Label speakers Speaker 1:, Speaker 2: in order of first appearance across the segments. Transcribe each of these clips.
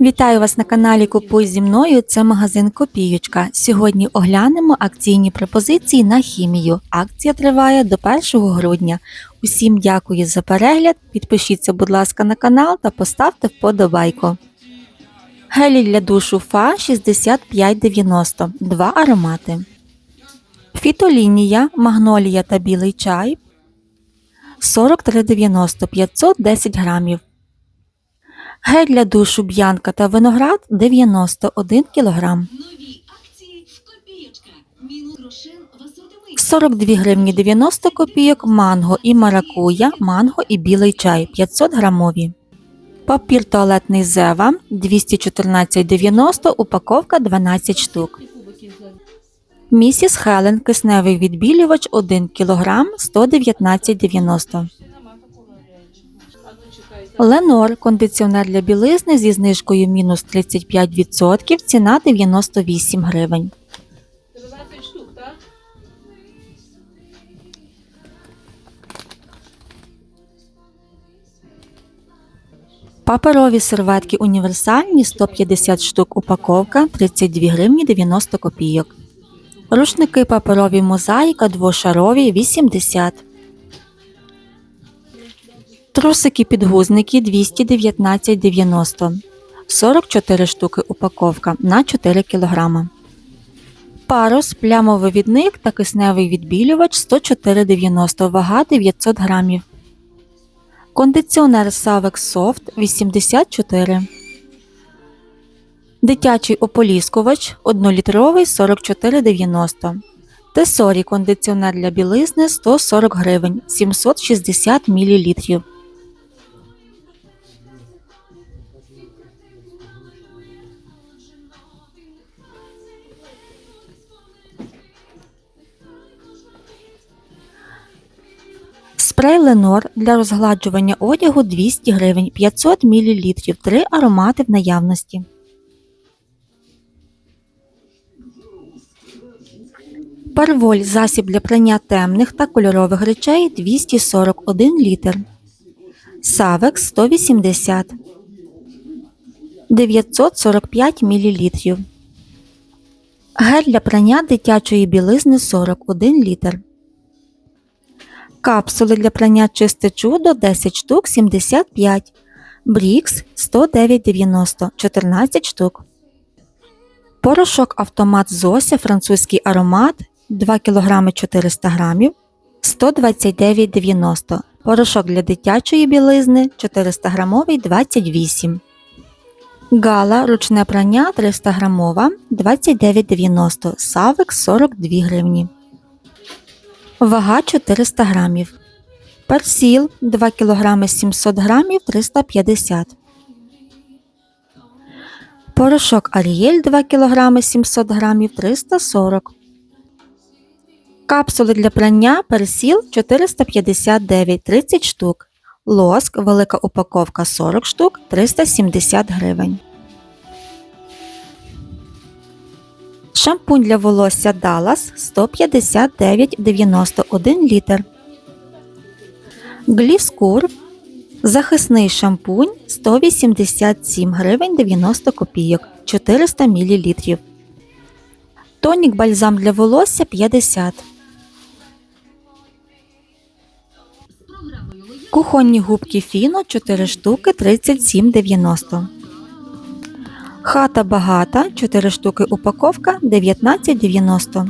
Speaker 1: Вітаю вас на каналі Купуй зі мною. Це магазин Копіючка. Сьогодні оглянемо акційні пропозиції на хімію. Акція триває до 1 грудня. Усім дякую за перегляд. Підпишіться, будь ласка, на канал та поставте вподобайку. Гелі для душу Фа 6590. Два аромати. Фітолінія, магнолія та білий чай 43,90 510 грамів. Гель для душу Б'янка та виноград 91 кг.
Speaker 2: Нові акції в копієчка. Мінус грошен в асортименті.
Speaker 1: 42 гривні 90 копійок манго і маракуя, манго і білий чай 500 грамові. Папір туалетний Зева 214,90, упаковка 12 штук. Місіс Хелен кисневий відбілювач 1 кг 119,90. Ленор кондиціонер для білизни зі знижкою мінус 35%, ціна 98 гривень.
Speaker 3: 13 штук, так?
Speaker 1: Паперові серветки універсальні 150 штук упаковка 32 гривні 90 копійок. Рушники паперові мозаїка двошарові 80. Трусики підгузники 219,90. 44 штуки упаковка на 4 кг. Парус, плямовий відник та кисневий відбілювач 104,90 вага 900 грамів. Кондиціонер Savex Soft 84. Дитячий ополіскувач 1-літровий 44,90. Тесорі кондиціонер для білизни 140 гривень 760 мл. Спрей Ленор для розгладжування одягу 200 гривень 500 мл. Три аромати в наявності. Парволь засіб для прання темних та кольорових речей 241 літр. Савекс 180 945 мл. Гель для прання дитячої білизни 41 літр. Капсули для прання чисте чудо 10 штук 75. Брікс 109,90 14 штук. Порошок автомат Зося французький аромат 2 кг 400 г 129,90. Порошок для дитячої білизни 400 грамовий 28. Гала ручне прання 300 грамова 29,90. Савик 42 гривні. Вага 400 грамів. Персіл 2 кг 700 грамів 350. Порошок Арієль 2 кг 700 грамів 340. Капсули для прання персіл 459 30 штук. Лоск велика упаковка 40 штук 370 гривень. Шампунь для волосся Dallas 159,91 літр. Гліскур. Захисний шампунь 187 гривень 90 копійок 400 мл. Тонік бальзам для волосся 50.
Speaker 2: З програмою «Лояльність»
Speaker 1: Кухонні губки Фіно 4 штуки 37,90. Хата багата 4 штуки упаковка 19,90.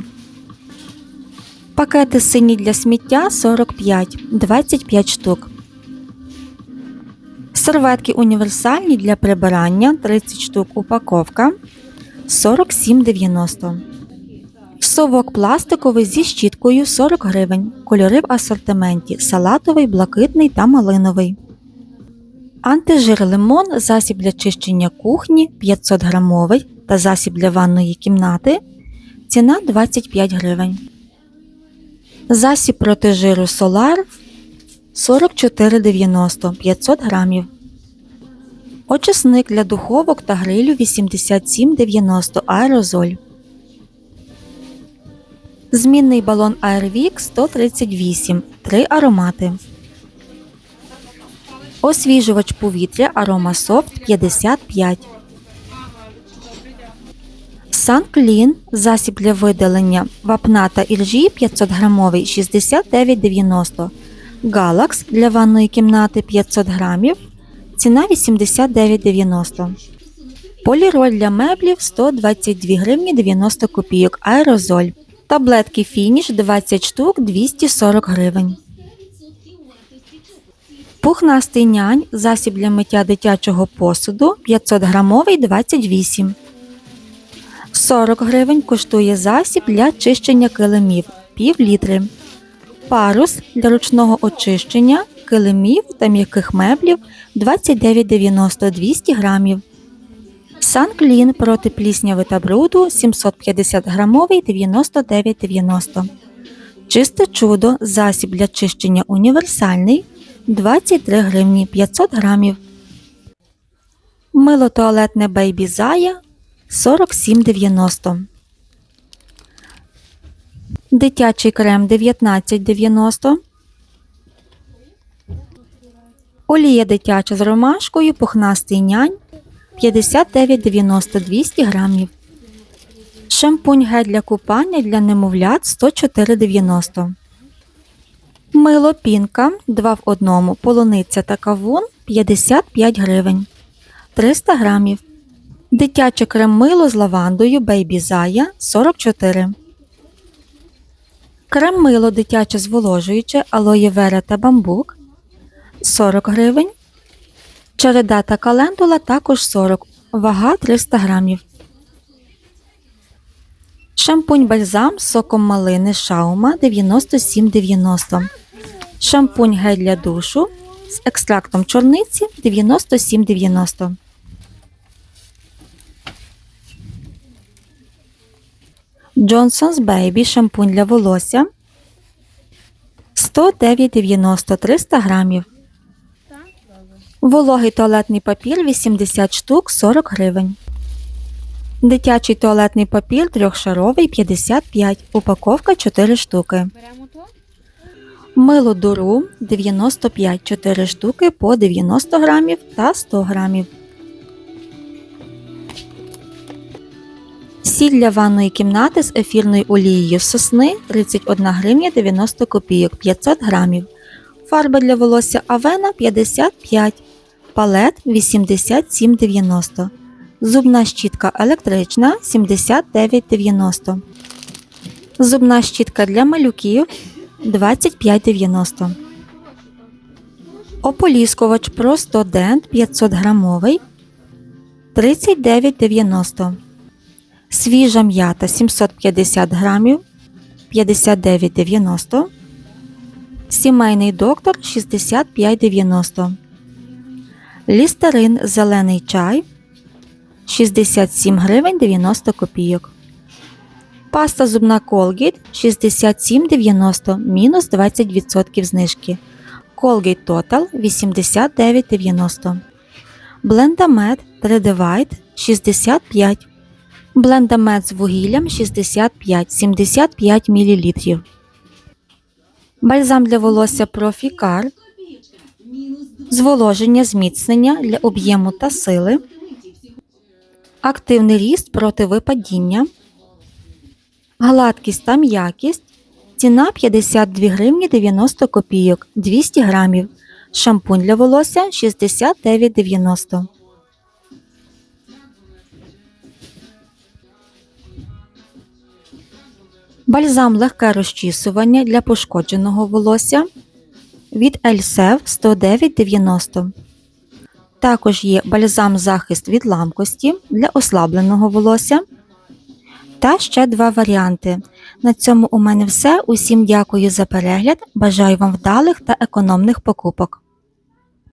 Speaker 1: Пакети сині для сміття 45 25 штук. Серветки універсальні для прибирання 30 штук упаковка 47,90. Совок пластиковий зі щіткою 40 гривень. Кольори в асортименті салатовий, блакитний та малиновий. Антижир лимон, засіб для чищення кухні 500 грамовий та засіб для ванної кімнати. Ціна 25 гривень. Засіб проти жиру Solar 44,90 500 грамів. Очисник для духовок та грилю 87,90 аерозоль. Змінний балон Airwick 138. Три аромати. Освіжувач повітря Soft 55. Санклін засіб для видалення вапна та іржі 500 грамовий 69,90. Галакс для ванної кімнати 500 грамів. Ціна 89,90. Поліроль для меблів 122 гривні 90 копійок. Аерозоль. Таблетки фініш 20 штук 240 гривень. Пухнастий нянь засіб для миття дитячого посуду 500 грамовий 28. 40 гривень коштує засіб для чищення килимів пів літри. Парус для ручного очищення килимів та м'яких меблів 29,90 200 грамів. Санклін проти плісняви та бруду 750 грамовий 99,90. Чисте чудо засіб для чищення універсальний 23 гривні 500 грамів. Мило туалетне Baby Зая 47,90. Дитячий крем 19,90. Олія дитяча з ромашкою, пухнастий нянь 59,90 200 грамів. Шампунь гель для купання для немовлят 104,90. Мило пінка 2 в 1, полуниця та кавун 55 гривень. 300 грамів. Дитяче крем-мило з лавандою Baby Zaya 44. Крем-мило дитяче зволожуюче алоє вера та бамбук 40 гривень. Череда та календула також 40, вага 300 грамів. Шампунь бальзам з соком малини шаума 97,90. Шампунь гель для душу з екстрактом чорниці 97,90. Johnson's Baby шампунь для волосся 109,90 300 грамів. Вологий туалетний папір 80 штук 40 гривень. Дитячий туалетний папір трьохшаровий 55, упаковка 4 штуки. Мило дуру 95 4 штуки по 90 грамів та 100 грамів. Сіль для ванної кімнати з ефірною олією сосни 31 гривня 90 копійок 500 грамів. Фарба для волосся Авена 55, палет 87,90. Зубна щітка електрична 79,90. Зубна щітка для малюків 25,90. Ополіскувач Просто Дент 500 грамовий 39,90. Свіжа м'ята 750 грамів 59,90. Сімейний доктор 65,90. Лістерин зелений чай 67 гривень 90 копійок. Паста зубна Colgate 67,90 мінус 20% знижки. Colgate Total 89,90. Блендамед 3D White 65. Блендамед з вугіллям 65 75 мл. Бальзам для волосся Профікар. Зволоження зміцнення для об'єму та сили. Активний ріст проти випадіння. Гладкість та м'якість. Ціна 52 гривні 90 копійок 200 грамів. Шампунь для волосся 69,90. Бальзам легке розчісування для пошкодженого волосся від Ельсев 109,90. Також є бальзам захист від ламкості для ослабленого волосся. Та ще два варіанти. На цьому у мене все. Усім дякую за перегляд. Бажаю вам вдалих та економних покупок.